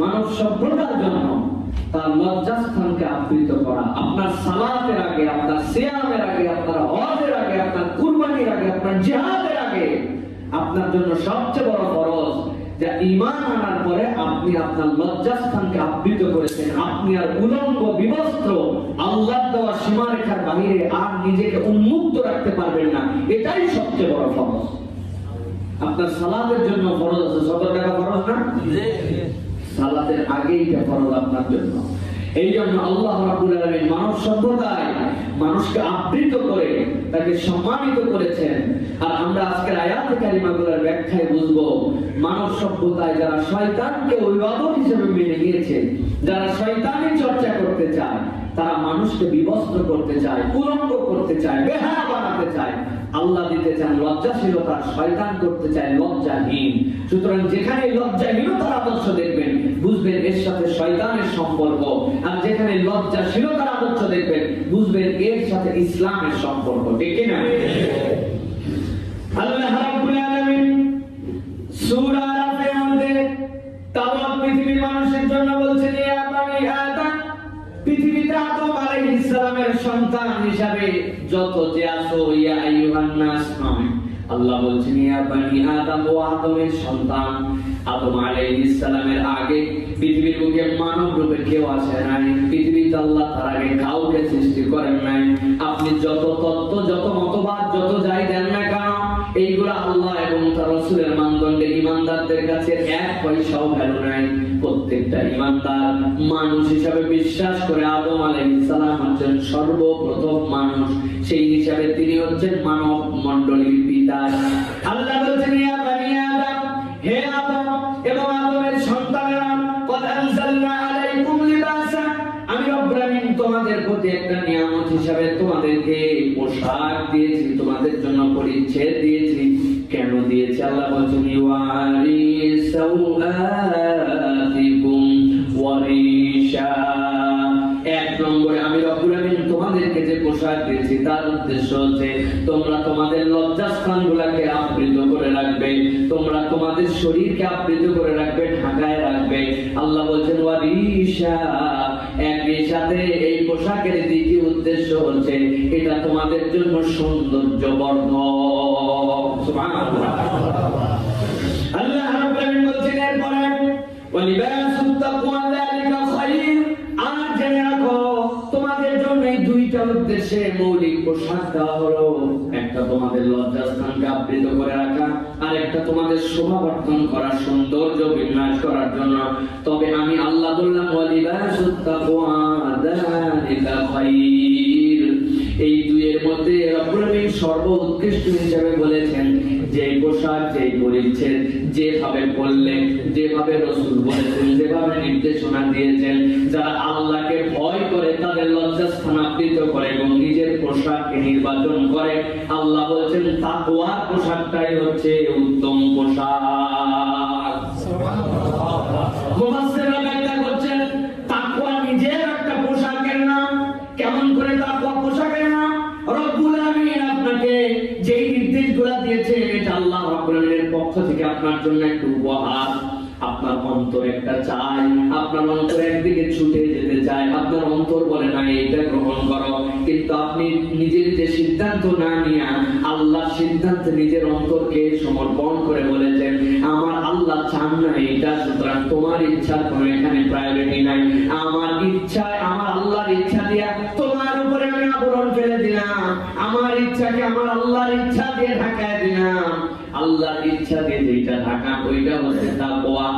মানব সভ্যতার জন্য তার লজ্জাস্থানকে আবৃত করা। আপনার সালাতের আগে, আপনার সিয়ামের আগে, আপনার হজের আগে, আপনার কুরবানির আগে, আপনার জিহাদের আগে আপনার জন্য সবচেয়ে বড় ফরজ যা ইমান আনার পরে আপনি আপনার লজ্জাস্থানকে আবৃত করেছেন। আপনি আর উলঙ্গ, বিবস্ত্র আল্লাহ দেওয়া সীমারেখার বাহিরে আর নিজেকে উন্মুক্ত রাখতে পারবেন না। এটাই সবচেয়ে বড় ফরজ আপনার সালাতের জন্য ফরজ আছে সতেরো টাকা ফরজ না? সালাতের আগে এটা ফরজ আপনার জন্য। এই জন্য আল্লাহ রাব্বুল আলামিন মানব সভ্যতায় মানুষকে আবৃত করে তাকে সম্মানিত করেছেন। আর আমরা আজকের আয়াত কারিমাগুলোর ব্যাখ্যায় বুঝব মানব সভ্যতায় যারা শয়তানকে অভিভাবক হিসেবে মেনে নিয়েছে যারা শয়তানি চর্চা করতে চায় তারা মানুষকে বিবস্ত্র করতে চায় উলঙ্গ করতে চায় বেহায়া বানাতে চায়। আল্লাহ দিতে চান লজ্জাশীলতা শয়তান করতে চায় লজ্জাহীন। সুতরাং যেখানে লজ্জাহীনতার আদর্শ দেখবেন বুঝবেন এর সাথে শয়তানের সম্পর্ক। আর যেখানে লজ্জাশীলতার আদর্শ দেখবেন বুঝবেন এর সাথে ইসলামের সম্পর্ক। ঠিক না আল্লাহ রাব্বুল আলামিন সালামের সন্তান হিসাবে যত যে আছো, ইয়া নাস নয় আল্লাহ বলছেন, ইয়া বানি আদম ও আদমের সন্তান। আদম আলাইহিস সালামের আগে পৃথিবীর বুকে মানব রূপে কেউ আসে নাই, পৃথিবীতে আল্লাহ তার আগে কাউকে সৃষ্টি করেন নাই। আপনি যত তত্ত্ব, যত মতবাদ, যত যাই ইমানদারদের কাছে এক পয়সাও ভ্যালু নাই প্রত্যেকটা ইমানদার মানুষ হিসাবে বিশ্বাস করে আদম আলাইহিস সালাম হচ্ছেন সর্বপ্রথম মানুষ। সেই হিসাবে তিনি হচ্ছেন মানব মণ্ডলীর পিতা। আল্লাহ বলছেন, ইয়া বানি আদম, হে আদম এবং আদমের সন্তানেরা, কদ আনজালনা আলাইকুম লিবাসা। আমি তোমাদের প্রতি একটা নিয়ামত হিসাবে তোমাদেরকে পোশাক দিয়েছি, তোমাদের জন্য পরিচ্ছেদ দিয়েছি। কেন দিয়েছি আল্লাহ বলছেন ওয়ারিশা এক আমি রব্বুল আমিন তোমাদেরকে যে পোশাক দিয়েছি, তার উদ্দেশ্য হচ্ছে তোমরা তোমাদের লজ্জাস্থান গুলাকে আবৃত করে রাখবে, তোমরা তোমাদের শরীরকে আবৃত করে রাখবে, ঢাকায় রাখবে। আল্লাহ বলছেন, ওয়ারিশা একই সাথে এই পোশাকের দ্বিতীয় উদ্দেশ্য হচ্ছে, এটা তোমাদের জন্য সৌন্দর্য বর্ধক এই একটা তোমাদের লজ্জাস্থানকে আবৃত সৌন্দর্য বিন্যাস করার জন্য। তবে আমি আল্লাহ বললাম, ওয়ালিবাসুত তাকওয়া এই দুইয়ের মধ্যে সর্ব উৎকৃষ্ট হিসেবে বলেছেন যে পোশাক, যে পরিচ্ছেদ, যেভাবে বললেন, যেভাবে রসুল বলেছেন, যেভাবে নির্দেশনা দিয়েছেন, যারা আল্লাহকে ভয় করে, তাদের লজ্জাস্থান আবৃত করে এবং নিজের পোশাককে নির্বাচন করে, আল্লাহ বলছেন, তাকওয়ার পোশাকটাই হচ্ছে উত্তম পোশাক। পক্ষ থেকে আপনার জন্য একটা উপহার। আপনার অন্তর একটা চাই। আপনার অন্তর একদিকে ছুটে যেতে চায়। আপনার অন্তর বলে, না এটা গ্রহণ করো। কিন্তু আপনি নিজের যে সিদ্ধান্ত না নিয়ে আল্লাহ সিদ্ধান্ত নিজের অন্তরকে সমর্পণ করে বলেছেন, আমার আল্লাহ চান না এটা সুতরাং তোমার ইচ্ছার কোনো এখানে প্রায়োরিটি নাই। আমার ইচ্ছায় আমার আল্লাহর ইচ্ছা দিয়া তোমার উপরে আমি আবরণ ফেলে দিলাম। আমার ইচ্ছাকে আমার আল্লাহর ইচ্ছা দিয়ে ঢাকায় দিলাম। আল্লাহর ইচ্ছা দিয়ে যেটা থাকা ওইটা হচ্ছে তাকওয়া।